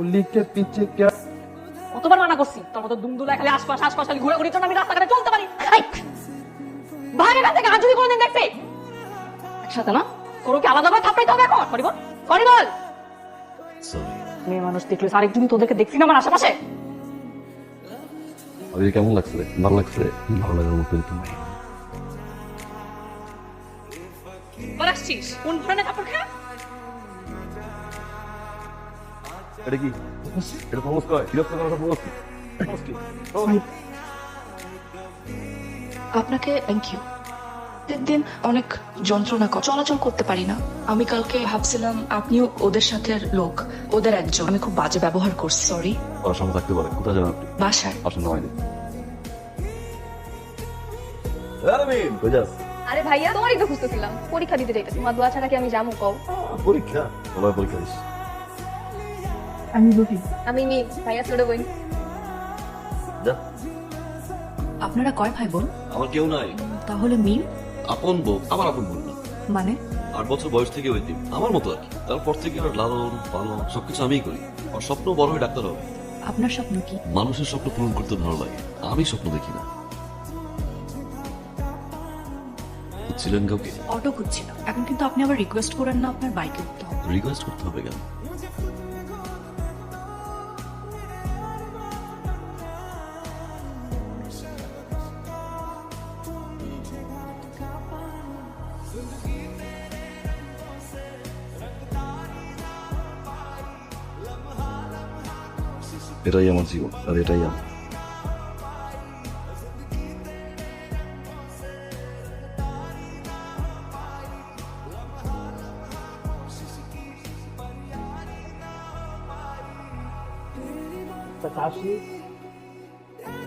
উল্লিখকে পিচ্ছে কে কতবার মানা করছি। তোর মতো দুমদুলা খালি আশপাশ আশপাশ খালি ঘোরাঘুরি জন্য আমি রাস্তাঘাটে চলতে পারি। ভাগের কাছে আজ যদি কোনোদিন দেখছি। একসাথে না? তোর কি আলাদা করে থাপড়াইতে হবে এখন? সরি বল সরি বল মেয়ে মানুষ দেখলে আরেকজন তোদেরকে দেখছি না আমার আশেপাশে। আজকে কেমন লাগছে? ভালো লাগছে? ভালো লাগার মতো তোমার বল কোন ধরনের কাপড় খেয়ে? এটা কি? এটা প্রমোস কয় বিরক্ত করাটা প্রমোস কি? আপনাকে থ্যাংক ইউ দিন অনেক যন্ত্রণা কর চলাচল করতে পারি না। আমি কালকে ভাবছিলাম আপনিও ওদের সাথে লোক ওদের একজন। আমি খুব বাজে ব্যবহার করছি সরি ওরা সামনে থাকতে পারে। কোথায় যাবেন আপনি? বাসায়। দিন। আরবিন আরে ভাইয়া তোমারই তো খুঁজতেছিলাম। পরীক্ষা দিতে যাইতেছি। তোমার দোয়া ছাড়া কি আমি যাব কও? পরীক্ষা? তোমার পরীক্ষা দিস। আমি রুহি আমি মি ভাইয়া ছোট বোন যা। আপনারা কয় ভাই বোন? আমার কেউ নাই। তাহলে মি আপন বউ আমার আপন বোন না। মানে? আট বছর বয়স থেকে ওই দিন। আমার মতো আর কি। তারপর থেকে ওর লালন পালন সবকিছু আমিই করি। ওর স্বপ্ন বড় হয়ে ডাক্তার হবে। আপনার স্বপ্ন কি? মানুষের স্বপ্ন পূরণ করতে ভালো লাগে। আমি স্বপ্ন দেখি না। ছিলেন কাউকে? অটো খুঁজছিলাম। এখন কিন্তু আপনি আবার রিকোয়েস্ট করেন না আপনার বাইকে উঠতে হবে। রিকোয়েস্ট করতে হবে কেন? এটাই আমার জীবন আর এটাই আমি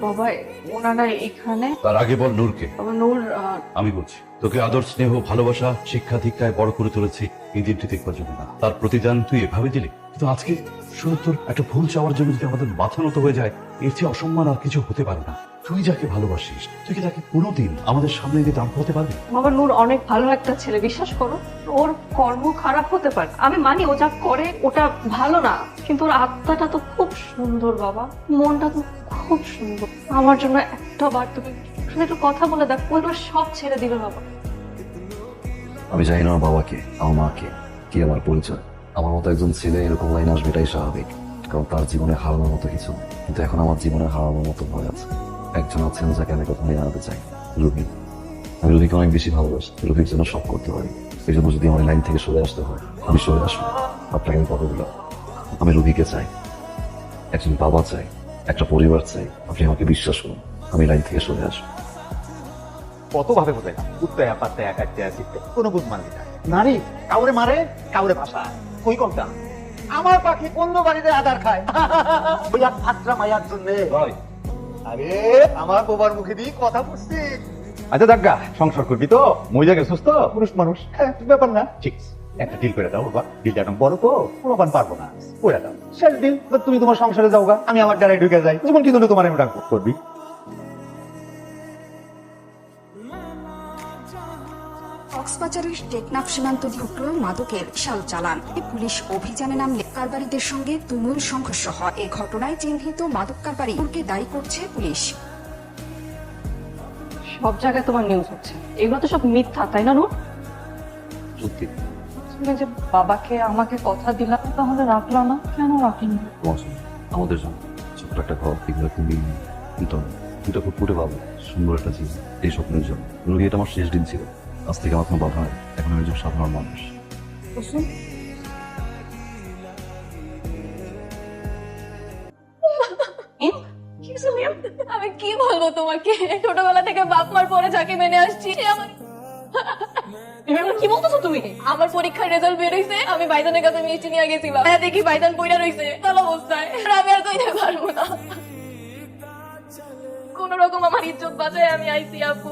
বাবা ওনারা এখানে? তার আগে বল নূরকে। নূর আমি বলছি তোকে আদর স্নেহ ভালোবাসা শিক্ষা দীক্ষায় বড় করে তুলেছি এই দিনটি দেখবার জন্য না। তার প্রতিদান তুই এভাবে দিলি? কিন্তু আজকে শুধু তোর একটা ভুল চাওয়ার জন্য যদি আমাদের মাথা নত হয়ে যায় এর চেয়ে অসম্মান আর কিছু হতে পারে না। তুই যাকে ভালোবাসিস তুই কি তাকে কোনোদিন আমাদের সামনে এনে দাঁড় হতে পারবি? বাবা নূর অনেক ভালো একটা ছেলে বিশ্বাস করো ওর কর্ম খারাপ হতে পারে। আমি মানি ও যা করে ওটা ভালো না কিন্তু ওর আত্মাটা তো খুব সুন্দর বাবা মনটা তো খুব সুন্দর। আমার জন্য একটা বার তুমি শুধু একটু কথা বলে দেখ ওইগুলো সব ছেড়ে দিবে বাবা। আমি জানি না বাবাকে আমার মাকে কি আমার পরিচয়। আমার মতো একজন ছেলে এরকম লাইন আসবে এটাই স্বাভাবিক। কারণ তার জীবনে হারানোর মতো কিছু কিন্তু এখন আমার জীবনে হারানোর মতো ভয় আছে। একজন আছেন যাকে আমি কথা জানাতে চাই রুবি। আমি রুবিকে অনেক বেশি ভালোবাসি। রুবির জন্য সব করতে পারি। এই জন্য যদি আমার লাইন থেকে সরে আসতে হয়, আমি সরে আসব। আপনাকে আমি কথা দিলাম। আমি রুবিকে চাই। একজন বাবা চাই। একটা পরিবার চাই। আপনি আমাকে বিশ্বাস করুন, আমি লাইন থেকে সরে আসব। কত ভাবে বোঝাই উত্তায়া পাত্তায়া শিখতে কোনো বুঝ মানলি না। নারী, কাউরে মারে, কাউরে ভাষা কই কোনটা? আমার পাখি অন্য বাড়িতে আদার খায়। ওই আত্রা মায়ার জন্য। আরে আমার বোবার মুখে দিয়ে কথা বলছি। আচ্ছা সংসার করবি তো? মহিলা গেছিস তো? পুরুষ মানুষ। হ্যাঁ ব্যাপার না। ঠিক একটা ডিল করে দাও বাবা। ডিলটা একদম বড় তো পুরোপান পারব না। করে দাও। শেষ ডিল তুমি তোমার সংসারে যাও গা। আমি আমার দ্বারাই ঢুকে যাই। জীবন কিন্তু তোমার আমি ডাক করবি? কক্সবাজারের টেকনাফ সীমান্ত ঢুকলো মাদকের বিশাল চালান। পুলিশ অভিযানে নামলে কারবারিদের সঙ্গে তুমুল সংঘর্ষ হয়। এ ঘটনায় চিহ্নিত মাদক কারবারিকে দায়ী করছে পুলিশ। সব জায়গায় তোমার নিউজ হচ্ছে। এগুলো তো সব মিথ্যা তাই না সত্যি। যে বাবাকে আমাকে কথা দিলাম তাহলে রাখল না? কেন রাখিনি? তোমার আমাদের জন্য ছোট্ট একটা ঘর কিন্তু দুটা ফুটফুটে পাবো। সুন্দর একটা জীবন এই স্বপ্নের জন্য। এটা আমার শেষ দিন ছিল। আজ থেকে আমার কোনো বাধা নেই। এখন আমি একজন সাধারণ মানুষ। আমি কি বলব তোমাকে? ছোটবেলা থেকে বাপ মার পরে যাকে মেনে আসছি কি বলতেছো তুমি? আমার পরীক্ষার রেজাল্ট বের হইছে। আমি বাইদানের কাছে মিষ্টি নিয়ে গেছিলাম। হ্যাঁ দেখি বাইদান পইরা রইছে। তাল অবস্থায় আমি আর কইতে পারব না। কোন রকম আমার ইজ্জত বাঁচায় আমি আইছি আপু।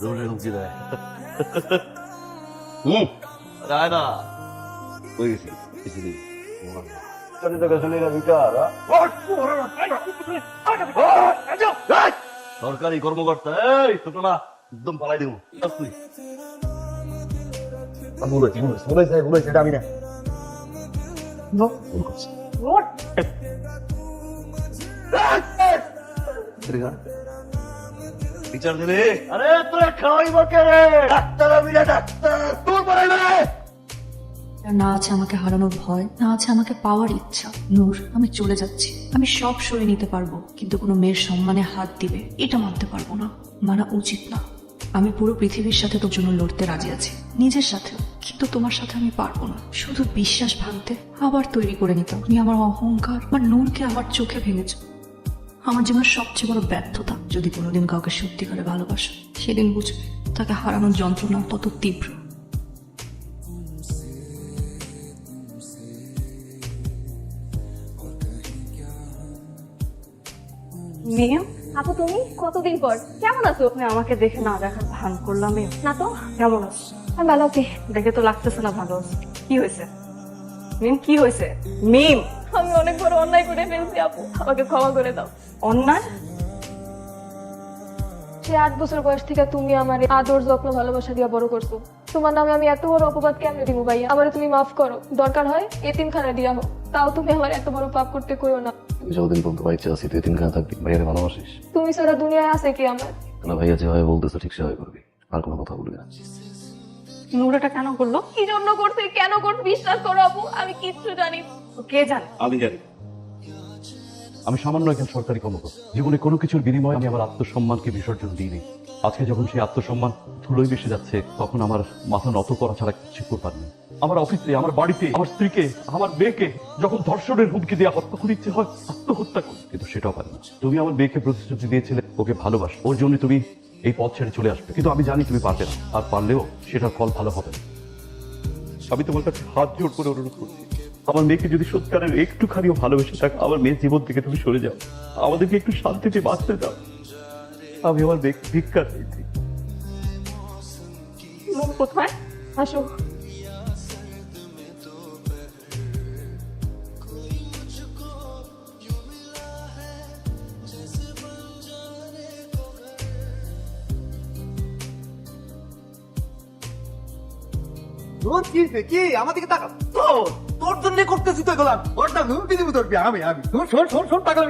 রুহি হুমকি দেয় হুম রায় না হয়ে গেছি কিছুদিন সরকারি কর্মকর্তা এই ছোট না একদম পালাই দেবো তুই বলেছি বলেছি বলেছে বলেছে এটা আমি না ভুল করছি বিচার দেবে আরে তোরা খাওয়াইব কে রে? ডাক্তার আমি না ডাক্তার। তোর না আছে আমাকে হারানোর ভয় না আছে আমাকে পাওয়ার ইচ্ছা। নূর আমি চলে যাচ্ছি। আমি সব সরিয়ে নিতে পারব কিন্তু কোনো মেয়ের সম্মানে হাত দিবে এটা মানতে পারব না। মানা উচিত না। আমি পুরো পৃথিবীর সাথে তোর জন্য লড়তে রাজি আছি। নিজের সাথে কিন্তু তোমার সাথে আমি পারব না। শুধু বিশ্বাস ভাঙতে আবার তৈরি করে নিতাম। তুমি আমার অহংকার আমার নূরকে আমার চোখে ভেঙেছ। আমার জীবনের সবচেয়ে বড় ব্যর্থতা যদি কোনোদিন কাউকে সত্যি করে ভালোবাসো সেদিন বুঝবে তাকে হারানোর যন্ত্রণা তত তীব্র। মিম আপু তুমি কতদিন পর? কেমন আছো? তুমি আমাকে দেখে না দেখার ভান করলাম মিম। না তো? কেমন আছো? আমি ভালো আছি। দেখে তো লাগতেছে না ভালো আছো। কি হয়েছে? মিম কি হয়েছে? মিম! আমি অনেক বড় অন্যায় করে ফেলছি আপু। আমাকে ক্ষমা করে দাও। অন্যায়? সে আট বছর বয়স থেকে তুমি আমার আদর যত্ন ভালোবাসা দিয়া বড় করছ। তোমার নামে আমি এত বড় অপবাদ কেমনে দিব ভাইয়া? আমারে তুমি মাফ করো। দরকার হয় এতিমখানা দিয়া হোক। তাও তুমি আমার এত বড় পাপ করতে কইও না। তুই যতদিন পর্যন্ত বাইচে আছি তুই তিনখানে থাকবি। ভাইয়ারে ভালোবাসিস? তুমি ছাড়া দুনিয়ায় আছে কি আমার? না ভাইয়া যেভাবে বলতেছে ঠিক সেভাবে করবি। আর কোনো কথা বলবি না। নূর কেন করল? কি জন্য করছে? কেন করছে বিশ্বাস করো আপু আমি কিচ্ছু জানি না। কে জানে? আমি জানি আমি সামান্য একজন সরকারি কর্মকর্তা। জীবনে কোনো কিছুর বিনিময়ে আমি আমার আত্মসম্মানকে বিসর্জন দিইনি। আজকে যখন সেই আত্মসম্মান ধুলোয় মিশে যাচ্ছে তখন আমার মাথা নত করা ছাড়া কিছু করবার নেই। আমার অফিসে আমার বাড়িতে আমার স্ত্রীকে আমার মেয়েকে যখন ধর্ষণের হুমকি দেওয়া হয় তখন ইচ্ছে হয় আত্মহত্যা করি কিন্তু সেটাও পারে না। তুমি আমার মেয়েকে প্রতিশ্রুতি দিয়েছিলে ওকে ভালোবাস। ওর জন্য তুমি এই পথ ছেড়ে চলে আসবে। কিন্তু আমি জানি তুমি পারবে না। আর পারলেও সেটার ফল ভালো হবে না। আমি তোমার কাছে হাত জোর করে অনুরোধ করছি। আমার মেয়েকে যদি সত্যিকারের একটুখানিও ভালোবেসে থাক, আমার মেয়ের জীবন থেকে তুমি সরে যাও। আমাদেরকে একটু শান্তিতে বাঁচতে দাও। আমি আমার ভিক্ষা চাইছি কোথায়? আসো। কি আমার দিকে তাকা তোর করতেছি তো তোর আমি আমি। শোন শোন শোন শোন, টাকা